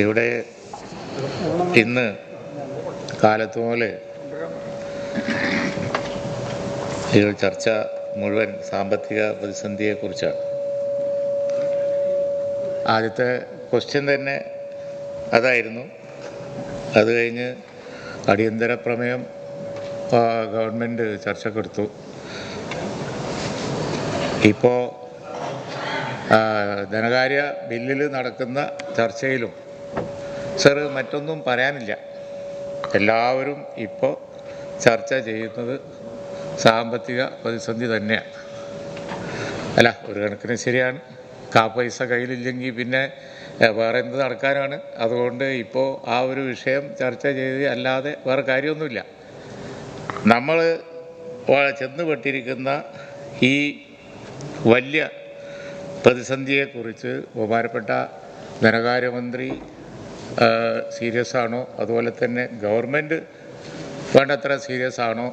ഇവിടെ ഇന്ന് കാലത്ത് പോലെ ഈ ചർച്ച മുഴുവൻ സാമ്പത്തിക പ്രതിസന്ധിയെക്കുറിച്ചാണ്. ആദ്യത്തെ ക്വസ്റ്റ്യൻ തന്നെ അതായിരുന്നു. അത് കഴിഞ്ഞ് അടിയന്തര പ്രമേയം ഗവൺമെന്റ് ചർച്ചക്കെടുത്തു. ഇപ്പോൾ ധനകാര്യ ബില്ലിൽ നടക്കുന്ന ചർച്ചയിലും സർ മറ്റൊന്നും പറയാനില്ല. എല്ലാവരും ഇപ്പോൾ ചർച്ച ചെയ്യുന്നത് സാമ്പത്തിക പ്രതിസന്ധി തന്നെയാണ്. അല്ല ഒരു കണക്കിന് ശരിയാണ്. കാ പൈസ കയ്യിലില്ലെങ്കിൽ പിന്നെ വേറെ എന്ത് നടക്കാനാണ്? അതുകൊണ്ട് ഇപ്പോൾ ആ ഒരു വിഷയം ചർച്ച ചെയ്ത് അല്ലാതെ വേറെ കാര്യമൊന്നുമില്ല. നമ്മൾ ചെന്നുപെട്ടിരിക്കുന്ന ഈ വലിയ പ്രതിസന്ധിയെക്കുറിച്ച് ബഹുമാനപ്പെട്ട ധനകാര്യമന്ത്രി സീരിയസ് ആണോ? അതുപോലെ തന്നെ ഗവൺമെന്റ് വേണ്ടത്ര സീരിയസ് ആണോ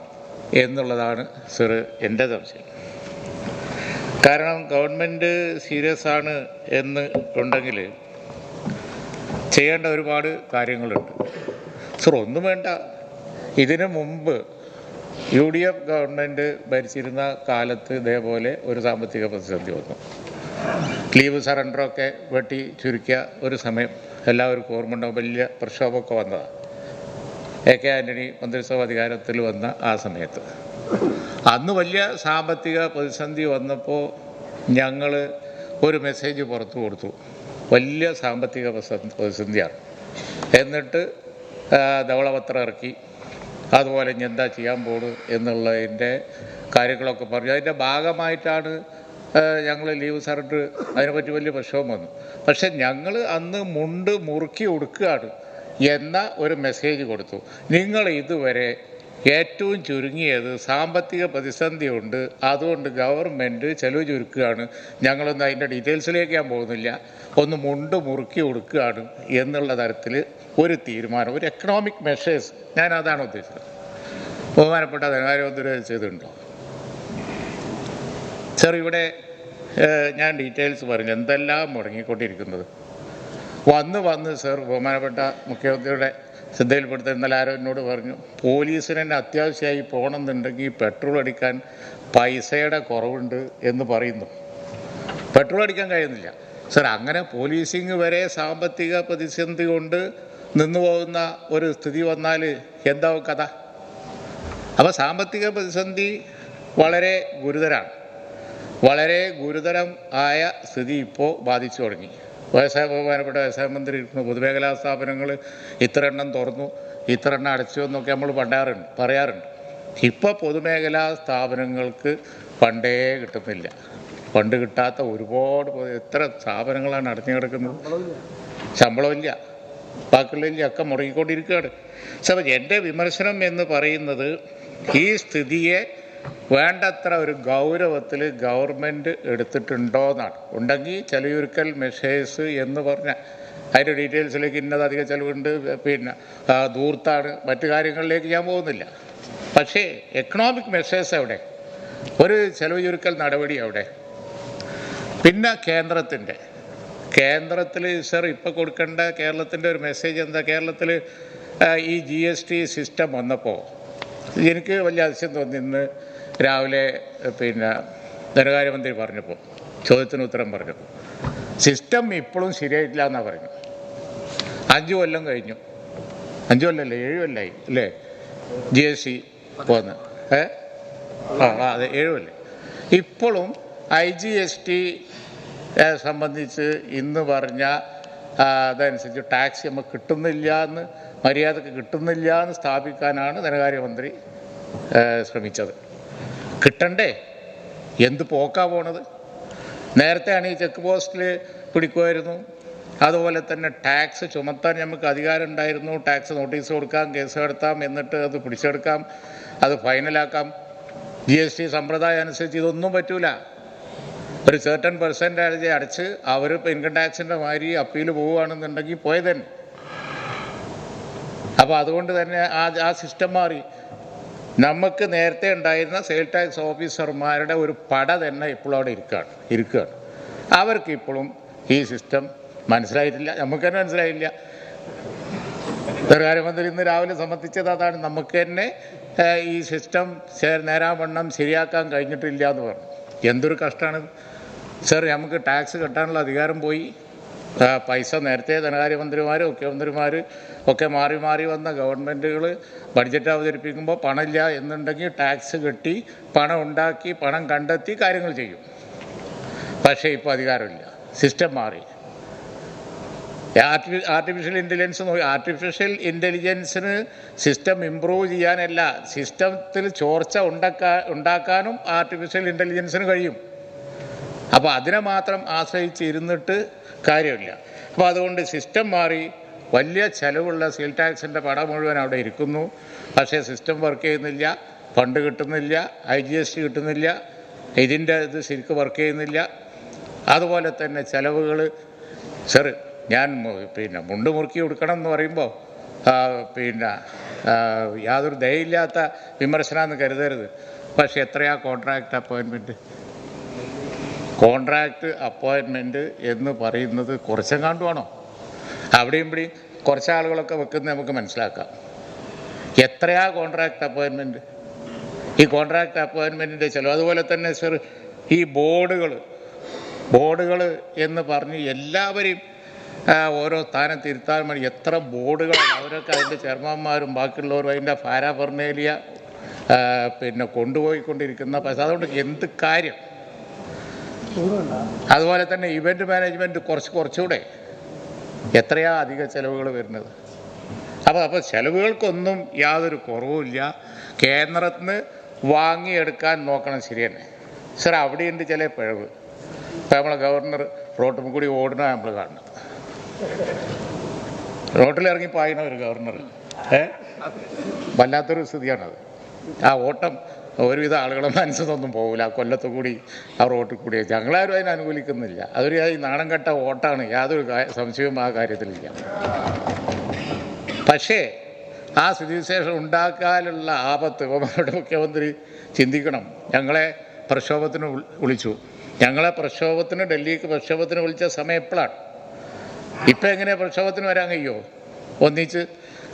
എന്നുള്ളതാണ് സർ എന്റെ സംശയം. കാരണം ഗവൺമെന്റ് സീരിയസ് ആണ് എന്ന് ഉണ്ടെങ്കിൽ ചെയ്യേണ്ട ഒരുപാട് കാര്യങ്ങളുണ്ട്. സർ ഒന്നും വേണ്ട. ഇതിനു മുമ്പ് യു ഡി എഫ് ഗവൺമെന്റ് ഭരിച്ചിരുന്ന കാലത്ത് ഇതേപോലെ ഒരു സാമ്പത്തിക പ്രതിസന്ധി വന്നു. ലീവ് സറണ്ടറൊക്കെ വെട്ടി ചുരുക്കിയ ഒരു സമയം. എല്ലാവർക്കും ഓർമ്മ ഉണ്ടാകും വലിയ പ്രക്ഷോഭമൊക്കെ വന്നതാണ് എ കെ ആന്റണി മന്ത്രിസഭ അധികാരത്തിൽ വന്ന ആ സമയത്ത്. അന്ന് വലിയ സാമ്പത്തിക പ്രതിസന്ധി വന്നപ്പോൾ ഞങ്ങൾ ഒരു മെസ്സേജ് പുറത്തു കൊടുത്തു. വലിയ സാമ്പത്തിക പ്രതിസന്ധി- പ്രതിസന്ധിയാണ്. എന്നിട്ട് ധവളപത്രം ഇറക്കി. അതുപോലെ ഇനി എന്താ ചെയ്യാൻ പോണു എന്നുള്ളതിന്റെ കാര്യങ്ങളൊക്കെ പറഞ്ഞു. അതിന്റെ ഭാഗമായിട്ടാണ് ഞങ്ങൾ ലീവ് സാറിട്ട് അതിനെപ്പറ്റി വലിയ പ്രക്ഷോഭം വന്നു. പക്ഷെ ഞങ്ങൾ അന്ന് മുണ്ട് മുറുക്കി ഉടുക്കുകയാണ് എന്ന ഒരു മെസ്സേജ് കൊടുത്തു. നിങ്ങൾ ഇതുവരെ ഏറ്റവും ചുരുങ്ങിയത് സാമ്പത്തിക പ്രതിസന്ധി ഉണ്ട്. അതുകൊണ്ട് ഗവൺമെന്റ് ചെലവ് ചുരുക്കുകയാണ്. ഞങ്ങളൊന്നും അതിന്റെ ഡീറ്റെയിൽസിലേക്ക് ഞാൻ പോകുന്നില്ല. ഒന്ന് മുണ്ട് മുറുക്കി കൊടുക്കുകയാണ് എന്നുള്ള തരത്തിൽ ഒരു തീരുമാനം ഒരു എക്കണോമിക് മെഷേഴ്സ് ഞാൻ അതാണ് ഉദ്ദേശിച്ചത്. ബഹുമാനപ്പെട്ട ധനകാര്യമന്ത്രി ചെയ്തിട്ടുണ്ടോ? സർ ഇവിടെ ഞാൻ ഡീറ്റെയിൽസ് പറഞ്ഞു. എന്തെല്ലാം മുടങ്ങിക്കൊണ്ടിരിക്കുന്നത്? വന്ന് വന്ന് സർ ബഹുമാനപ്പെട്ട മുഖ്യമന്ത്രിയുടെ ശ്രദ്ധയിൽപ്പെടുത്തി ഇന്നലെ ആരോ എന്നോട് പറഞ്ഞു പോലീസിന് തന്നെ അത്യാവശ്യമായി പോകണമെന്നുണ്ടെങ്കിൽ പെട്രോൾ അടിക്കാൻ പൈസയുടെ കുറവുണ്ട് എന്ന് പറയുന്നു. പെട്രോൾ അടിക്കാൻ കഴിയുന്നില്ല. സർ അങ്ങനെ പോലീസിങ് വരെ സാമ്പത്തിക പ്രതിസന്ധി കൊണ്ട് നിന്നു പോകുന്ന ഒരു സ്ഥിതി വന്നാൽ എന്താവും കഥ? അപ്പോൾ സാമ്പത്തിക പ്രതിസന്ധി വളരെ ഗുരുതരാണ്. വളരെ ഗുരുതരം ആയ സ്ഥിതി ഇപ്പോൾ ബാധിച്ചു തുടങ്ങി. വ്യവസായ ബഹുമാനപ്പെട്ട വ്യവസായ മന്ത്രി ഇരിക്കുന്നു. പൊതുമേഖലാ സ്ഥാപനങ്ങൾ ഇത്ര എണ്ണം തുറന്നു ഇത്ര എണ്ണം അടച്ചു എന്നൊക്കെ നമ്മൾ പണ്ടാറുണ്ട് പറയാറുണ്ട്. ഇപ്പോൾ പൊതുമേഖലാ സ്ഥാപനങ്ങൾക്ക് പണ്ടേ കിട്ടുന്നില്ല. പണ്ട് കിട്ടാത്ത ഒരുപാട് എത്ര സ്ഥാപനങ്ങളാണ് അടഞ്ഞു കിടക്കുന്നത്? ശമ്പളമില്ല ബാക്കിയുള്ളതിന്റെ ഒക്കെ മുടങ്ങിക്കൊണ്ടിരിക്കുകയാണ്. അപ്പോൾ എന്റെ വിമർശനം എന്ന് പറയുന്നത് ഈ സ്ഥിതിയെ വേണ്ടത്ര ഒരു ഗൗരവത്തിൽ ഗവൺമെന്റ് എടുത്തിട്ടുണ്ടോ എന്നാണ് ഉണ്ടെങ്കിൽ ചെലയുരുക്കൽ മെഷേഴ്സ് എന്ന് പറഞ്ഞ അതിന്റെ ഡീറ്റെയിൽസിലേക്ക് ഇന്നത് അധിക ചിലവുണ്ട് പിന്നെ ദൂർത്താണ് മറ്റു കാര്യങ്ങളിലേക്ക് ഞാൻ പോകുന്നില്ല. പക്ഷേ എക്കണോമിക് മെഷേഴ്സ് എവിടെ? ഒരു ചെലവ് ചുരുക്കൽ നടപടി എവിടെ? പിന്നെ കേന്ദ്രത്തിന്റെ കേന്ദ്രത്തിൽ സർ ഇപ്പോൾ കൊടുക്കേണ്ട കേരളത്തിന്റെ ഒരു മെസ്സേജ് എന്താ? കേരളത്തിൽ ഈ ജി എസ് ടി സിസ്റ്റം വന്നപ്പോൾ എനിക്ക് വലിയ അതിശയം തോന്നി ഇന്ന്. രാവിലെ പിന്നെ ധനകാര്യമന്ത്രി പറഞ്ഞപ്പോൾ ചോദ്യത്തിന് ഉത്തരം പറഞ്ഞപ്പോൾ സിസ്റ്റം ഇപ്പോഴും ശരിയായിട്ടില്ല എന്നാണ് പറഞ്ഞു. അഞ്ച് കൊല്ലം കഴിഞ്ഞു. അഞ്ച് കൊല്ലമല്ലേ ഏഴ് കൊല്ലമായി അല്ലേ? ജി എസ് സി പോന്ന്. ഏ? ആ അതെ ഏഴ് കൊല്ലം. ഇപ്പോഴും ഐ ജി എസ് ടി സംബന്ധിച്ച് ഇന്ന് പറഞ്ഞ അതനുസരിച്ച് ടാക്സ് നമുക്ക് കിട്ടുന്നില്ല എന്ന് മര്യാദയ്ക്ക് കിട്ടുന്നില്ല എന്ന് സ്ഥാപിക്കാനാണ് ധനകാര്യമന്ത്രി ശ്രമിച്ചത്. കിട്ടണ്ടേ? എന്ത് പോക്കാ പോണത്? നേരത്തെ ആണ് ഈ ചെക്ക് പോസ്റ്റിൽ പിടിക്കുമായിരുന്നു. അതുപോലെ തന്നെ ടാക്സ് ചുമത്താൻ നമുക്ക് അധികാരം ഉണ്ടായിരുന്നു. ടാക്സ് നോട്ടീസ് കൊടുക്കാം കേസ് നടത്താം എന്നിട്ട് അത് പിടിച്ചെടുക്കാം അത് ഫൈനലാക്കാം. ജി എസ് ടി സമ്പ്രദായം അനുസരിച്ച് ഇതൊന്നും പറ്റൂല. ഒരു സെർട്ടൺ പെർസെന്റേജ് അടച്ച് അവർ ഇപ്പോൾ ഇൻകം ടാക്സിന്റെ മാതിരി അപ്പീൽ പോവുകയാണെന്നുണ്ടെങ്കിൽ പോയതന്നെ. അപ്പോൾ അതുകൊണ്ട് തന്നെ ആ ആ സിസ്റ്റം മാറി. നമുക്ക് നേരത്തെ ഉണ്ടായിരുന്ന സെയിൽ ടാക്സ് ഓഫീസർമാരുടെ ഒരു പട തന്നെ ഇപ്പോഴും അവിടെ ഇരിക്കുകയാണ് ഇരിക്കുകയാണ്. അവർക്ക് ഇപ്പോഴും ഈ സിസ്റ്റം മനസ്സിലായിട്ടില്ല നമുക്ക് തന്നെ മനസ്സിലായില്ല. ധനകാര്യമന്ത്രി ഇന്ന് രാവിലെ സംബന്ധിച്ചത് അതാണ് നമുക്ക് തന്നെ ഈ സിസ്റ്റം നേരാവണ്ണം ശരിയാക്കാൻ കഴിഞ്ഞിട്ടില്ല എന്ന് പറഞ്ഞു. എന്തൊരു കഷ്ടമാണ് സാർ നമുക്ക് ടാക്സ് കെട്ടാനുള്ള അധികാരം പോയി. പൈസ നേരത്തെ ധനകാര്യമന്ത്രിമാർ മുഖ്യമന്ത്രിമാർ ഒക്കെ മാറി മാറി വന്ന ഗവൺമെന്റുകൾ ബഡ്ജറ്റ് അവതരിപ്പിക്കുമ്പോൾ പണമില്ല എന്നുണ്ടെങ്കിൽ ടാക്സ് കെട്ടി പണം ഉണ്ടാക്കി പണം കണ്ടെത്തി കാര്യങ്ങൾ ചെയ്യും. പക്ഷേ ഇപ്പോൾ അധികാരമില്ല. സിസ്റ്റം മാറി. ആർട്ടി ആർട്ടിഫിഷ്യൽ ഇന്റലിജൻസ് നോക്കി. ആർട്ടിഫിഷ്യൽ ഇന്റലിജൻസിന് സിസ്റ്റം ഇമ്പ്രൂവ് ചെയ്യാനല്ല. സിസ്റ്റത്തിൽ ചോർച്ച ഉണ്ടാക്കാ ഉണ്ടാക്കാനും ആർട്ടിഫിഷ്യൽ ഇന്റലിജൻസിന് കഴിയും. അപ്പോൾ അതിനെ മാത്രം ആശ്രയിച്ചിരുന്നിട്ട് കാര്യമില്ല. അപ്പോൾ അതുകൊണ്ട് സിസ്റ്റം മാറി. വലിയ ചിലവുള്ള സീൽ ടാക്സിന്റെ പടം മുഴുവൻ അവിടെ ഇരിക്കുന്നു. പക്ഷേ സിസ്റ്റം വർക്ക് ചെയ്യുന്നില്ല. ഫണ്ട് കിട്ടുന്നില്ല. ഐ ജി എസ് ടി കിട്ടുന്നില്ല. ഇതിന്റെ ഇത് ശരിക്കും വർക്ക് ചെയ്യുന്നില്ല. അതുപോലെ തന്നെ ചിലവുകൾ സർ ഞാൻ പിന്നെ മുണ്ട് മുറുക്കി കൊടുക്കണം എന്ന് പറയുമ്പോൾ പിന്നെ യാതൊരു ദയയില്ലാത്ത വിമർശനമെന്ന് കരുതരുത്. പക്ഷേ എത്രയാ കോൺട്രാക്റ്റ് അപ്പോയിൻമെന്റ് കോൺട്രാക്ട് അപ്പോയിൻമെന്റ് എന്ന് പറയുന്നത് കുറച്ചും കുറച്ചെങ്ങാണ്ടുമാണോ അവിടെയും ഇവിടെയും കുറച്ച് ആളുകളൊക്കെ വെക്കുന്ന നമുക്ക് മനസ്സിലാക്കാം. എത്രയാ കോൺട്രാക്ട് അപ്പോയിൻമെന്റ് ഈ കോൺട്രാക്ട് അപ്പോയിൻമെന്റിന്റെ ചിലവ്. അതുപോലെ തന്നെ സർ ഈ ബോർഡുകൾ ബോർഡുകൾ എന്ന് പറഞ്ഞ് എല്ലാവരെയും ഓരോ സ്ഥാനം തിരുത്താൻ വേണ്ടി എത്ര ബോർഡുകളാണ് അവരൊക്കെ അതിന്റെ ചെയർമാന്മാരും ബാക്കിയുള്ളവരും അതിന്റെ ഫാരാഫർണേലിയ പിന്നെ കൊണ്ടുപോയിക്കൊണ്ടിരിക്കുന്ന പൈസ. അതുകൊണ്ട് എന്ത് കാര്യം? അതുപോലെ തന്നെ ഇവന്റ് മാനേജ്മെന്റ് കുറച്ച് കുറച്ചുകൂടെ എത്രയാ അധിക ചിലവുകൾ വരുന്നത്? അപ്പോൾ അപ്പോൾ ചിലവുകൾക്കൊന്നും യാതൊരു കുറവുമില്ല കേന്ദ്രത്തിന് വാങ്ങിയെടുക്കാൻ നോക്കണം ശരി തന്നെ സർ അവിടെയുണ്ട് ചില പിഴവ്? ഇപ്പം നമ്മളെ ഗവർണർ റോട്ടിൽ കൂടി ഓടുന്ന നമ്മൾ കാണണം റോട്ടിലിറങ്ങി പായണ ഒരു ഗവർണർ. ഏ? വല്ലാത്തൊരു സ്ഥിതിയാണത്. ആ ഓട്ടം ഒരുവിധ ആളുകളെ മനസ്സിലൊന്നും പോകില്ല കൊല്ലത്ത് കൂടി ആ റോട്ടിൽ കൂടി ഞങ്ങളാരും അതിനെ അനുകൂലിക്കുന്നില്ല. അതൊരു ഈ നാണം കെട്ട വോട്ടാണ്. യാതൊരു സംശയവും ആ കാര്യത്തിലില്ല. പക്ഷേ ആ സ്ഥിതിവിശേഷം ഉണ്ടാക്കാനുള്ള ആപത്ത് ബഹുമാനപ്പെട്ട മുഖ്യമന്ത്രി ചിന്തിക്കണം. ഞങ്ങളെ പ്രക്ഷോഭത്തിന് വിളി- വിളിച്ചു. ഞങ്ങളെ പ്രക്ഷോഭത്തിന് ഡൽഹിക്ക് പ്രക്ഷോഭത്തിന് വിളിച്ച സമയം എപ്പോഴാണ് ഇപ്പം എങ്ങനെ പ്രക്ഷോഭത്തിന് വരാൻ കഴിയുമോ ഒന്നിച്ച്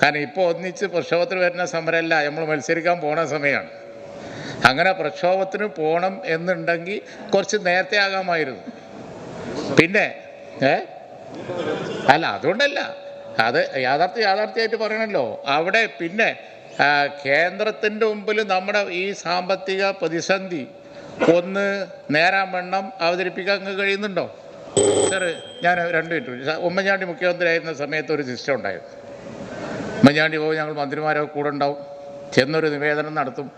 കാരണം ഇപ്പോൾ ഒന്നിച്ച് പ്രക്ഷോഭത്തിന് വരുന്ന സമരമല്ല. നമ്മൾ മത്സരിക്കാൻ പോണ സമയമാണ്. അങ്ങനെ പ്രക്ഷോഭത്തിന് പോകണം എന്നുണ്ടെങ്കിൽ കുറച്ച് നേരത്തെ ആകാമായിരുന്നു. പിന്നെ ഏ? അല്ല അതുകൊണ്ടല്ല. അത് യാഥാർത്ഥ്യ യാഥാർത്ഥ്യമായിട്ട് പറയണല്ലോ. അവിടെ പിന്നെ കേന്ദ്രത്തിന്റെ മുമ്പിൽ നമ്മുടെ ഈ സാമ്പത്തിക പ്രതിസന്ധി ഒന്ന് നേരാൻ വണ്ണം അവതരിപ്പിക്കാൻ കഴിയുന്നുണ്ടോ? സാറ് ഞാൻ രണ്ട് മിനിറ്റ് ഉമ്മൻചാണ്ടി മുഖ്യമന്ത്രി ആയിരുന്ന സമയത്ത് ഒരു സിസ്റ്റം ഉണ്ടായിരുന്നു. ഉമ്മൻചാണ്ടി പോകും ഞങ്ങൾ മന്ത്രിമാരൊക്കെ കൂടെ ഉണ്ടാവും. ചെന്നൊരു നിവേദനം നടത്തും.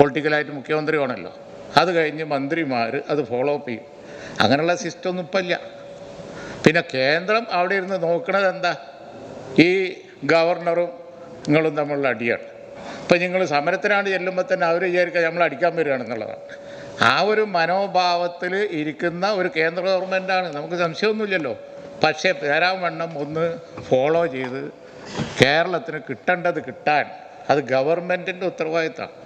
പൊളിറ്റിക്കലായിട്ട് മുഖ്യമന്ത്രി ആണല്ലോ അത് കഴിഞ്ഞ് മന്ത്രിമാർ അത് ഫോളോ അപ്പ് ചെയ്യും. അങ്ങനെയുള്ള സിസ്റ്റം ഒന്നും ഇപ്പം ഇല്ല. പിന്നെ കേന്ദ്രം അവിടെ ഇരുന്ന് നോക്കണത് എന്താ? ഈ ഗവർണറും നിങ്ങളും തമ്മിലുള്ള അടിയാണ്. ഇപ്പം നിങ്ങൾ സമരത്തിനാണ് ചെല്ലുമ്പോൾ തന്നെ അവർ വിചാരിക്കുക നമ്മൾ അടിക്കാൻ വരികയാണെന്നുള്ളതാണ്. ആ ഒരു മനോഭാവത്തിൽ ഇരിക്കുന്ന ഒരു കേന്ദ്ര ഗവൺമെന്റാണ് നമുക്ക് സംശയമൊന്നുമില്ലല്ലോ. പക്ഷേ പേരാവണ്ണം ഒന്ന് ഫോളോ ചെയ്ത് കേരളത്തിന് കിട്ടേണ്ടത് കിട്ടാൻ അത് ഗവൺമെന്റിന്റെ ഉത്തരവാദിത്തമാണ്.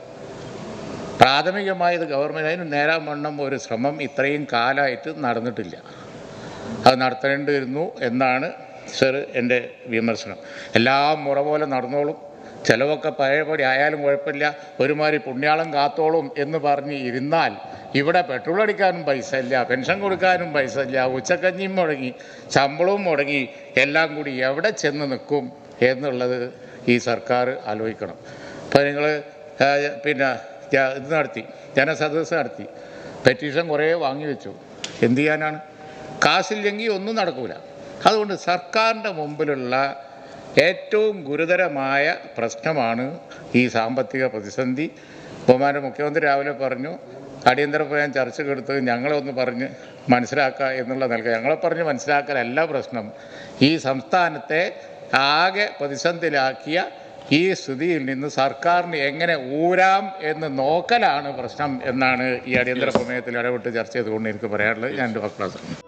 പ്രാഥമികമായത് ഗവൺമെന്റ് അതിന് നേരാൻ വണ്ണം ഒരു ശ്രമം ഇത്രയും കാലമായിട്ട് നടന്നിട്ടില്ല. അത് നടത്തേണ്ടി വരുന്നു എന്നാണ് സർ എന്റെ വിമർശനം. എല്ലാം മുറ പോലെ നടന്നോളും. ചിലവൊക്കെ പഴയപടി ആയാലും കുഴപ്പമില്ല. ഒരുമാതിരി പുണ്യാളം കാത്തോളും എന്ന് പറഞ്ഞ് ഇരുന്നാൽ ഇവിടെ പെട്രോൾ അടിക്കാനും പൈസ ഇല്ല പെൻഷൻ കൊടുക്കാനും പൈസ ഇല്ല ഉച്ചക്കഞ്ഞിയും മുടങ്ങി ശമ്പളവും മുടങ്ങി എല്ലാം കൂടി എവിടെ ചെന്ന് നിൽക്കും എന്നുള്ളത് ഈ സർക്കാർ ആലോചിക്കണം. അപ്പോൾ നിങ്ങൾ പിന്നെ ഇത് നടത്തി. ജനസദസ്സ് നടത്തി. പെറ്റീഷൻ കുറേ വാങ്ങി വെച്ചു. എന്ത് ചെയ്യാനാണ്? കാശില്ലെങ്കിൽ ഒന്നും നടക്കൂല. അതുകൊണ്ട് സർക്കാരിന്റെ മുമ്പിലുള്ള ഏറ്റവും ഗുരുതരമായ പ്രശ്നമാണ് ഈ സാമ്പത്തിക പ്രതിസന്ധി. ബഹുമാന മുഖ്യമന്ത്രി രാവിലെ പറഞ്ഞു അടിയന്തര പ്രമേയം ചർച്ചയ്ക്ക് എടുത്ത് ഞങ്ങളെ ഒന്ന് പറഞ്ഞ് മനസ്സിലാക്കുക എന്നുള്ള നിലയ്ക്ക് ഞങ്ങളെ പറഞ്ഞ് മനസ്സിലാക്കലല്ല പ്രശ്നം. ഈ സംസ്ഥാനത്തെ ആകെ പ്രതിസന്ധിയിലാക്കിയ ഈ സ്ഥിതിയിൽ നിന്ന് സർക്കാരിന് എങ്ങനെ ഊരാം എന്ന് നോക്കലാണ് പ്രശ്നം എന്നാണ് ഈ അടിയന്തര പ്രമേയത്തിൽ ഇടപെട്ട് ചർച്ച ചെയ്തുകൊണ്ട് എനിക്ക് പറയാനുള്ളത്. ഞാൻ എന്റെ വാക്കുകൾ